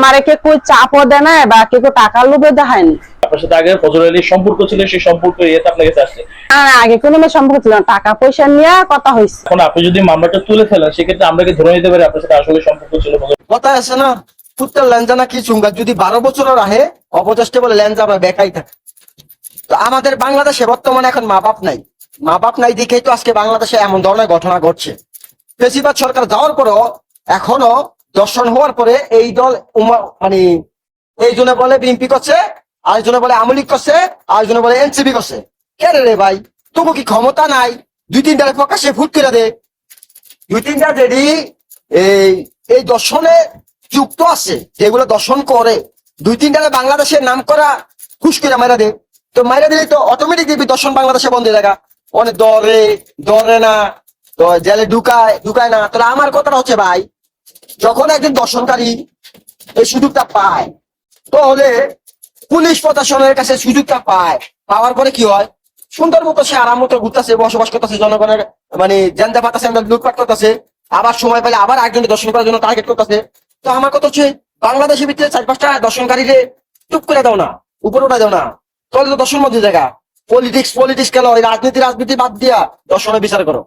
আমারে কে কই চাপও দেয় না বা কে কই টাকার লোভে দেখায়নি আপনার সাথে আগে ফজর আলীর সম্পর্ক ছিল সেই সম্পর্ক ইয়েতে আপনার কাছে আসছে। আর আগে কোনো মেয়ে সম্পর্ক ছিল না টাকা পয়সা নিয়ে কথা হয়েছে এখন আপনি যদি মামলাটা তুলে ফেলেন সেক্ষেত্রে আমরা কি ধরে নিতে পারি আপনার সাথে আসলে সম্পর্ক ছিল কথা আছে না কুত্তার ল্যাঞ্জা না কি চুঙ্গা? যদি বারো বছরের আহে অপচেষ্টা বলে ল্যাঞ্জা আমরা বেকাই থাকে। তো আমাদের বাংলাদেশে বর্তমানে এখন মা বাপ নাই। মা বাপ নাই দেখেই তো আজকে বাংলাদেশে এমন ধরনের ঘটনা ঘটছে। বেশিরভাগ সরকার যাওয়ার পরও এখনও দর্শন হওয়ার পরে এই দল মানে এই জন্য বলে বিএনপি করছে, আরেকজনে বলে আমলিক করছে, আরেকজনে বলে এনসিপি করছে। কে রে রে ভাই, তবু কি ক্ষমতা নাই? দুই তিনটা প্রকাশে ফুট করে দে। দুই তিনটা যেডি এই এই দর্শনে যুক্ত আছে, যেগুলো দর্শন করে। দুই তিনটা বাংলাদেশের নাম করা খুশ করে মাইরা দে। তো মাইরা দিলে তো অটোমেটিক দেখবি দর্শন বাংলাদেশে বন্ধ হয়ে অনেক দরে দরে না জেলে ঢুকায় ঢুকায় না। তাহলে আমার কথাটা হচ্ছে ভাই যখন একজন দর্শনকারী এই সুযোগটা পায়, তাহলে পুলিশ প্রশাসনের কাছে সুযোগটা পায়। পাওয়ার পরে কি হয়? সুন্দর মতো সে আরাম মতো ঘুরতেছে, বসবাস করতেছে, জনগণের মানে জেন্দা পাতাছে লুটপাট করতেছে। আবার সময় পেলে আবার একজন দর্শন করার জন্য টার্গেট করতেছে। তো আমার কথা হচ্ছে, বাংলাদেশের ভিতরে চার পাঁচটা দর্শনকারীরে চুপ করে দাও না, উপরে উঠা দাও না। তাহলে তো দর্শন মধ্যে জায়গা। পলিটিক্স পলিটিক্স খেলো রাজনীতি রাজনীতি বাদ দিয়া দর্শনের বিচার করো।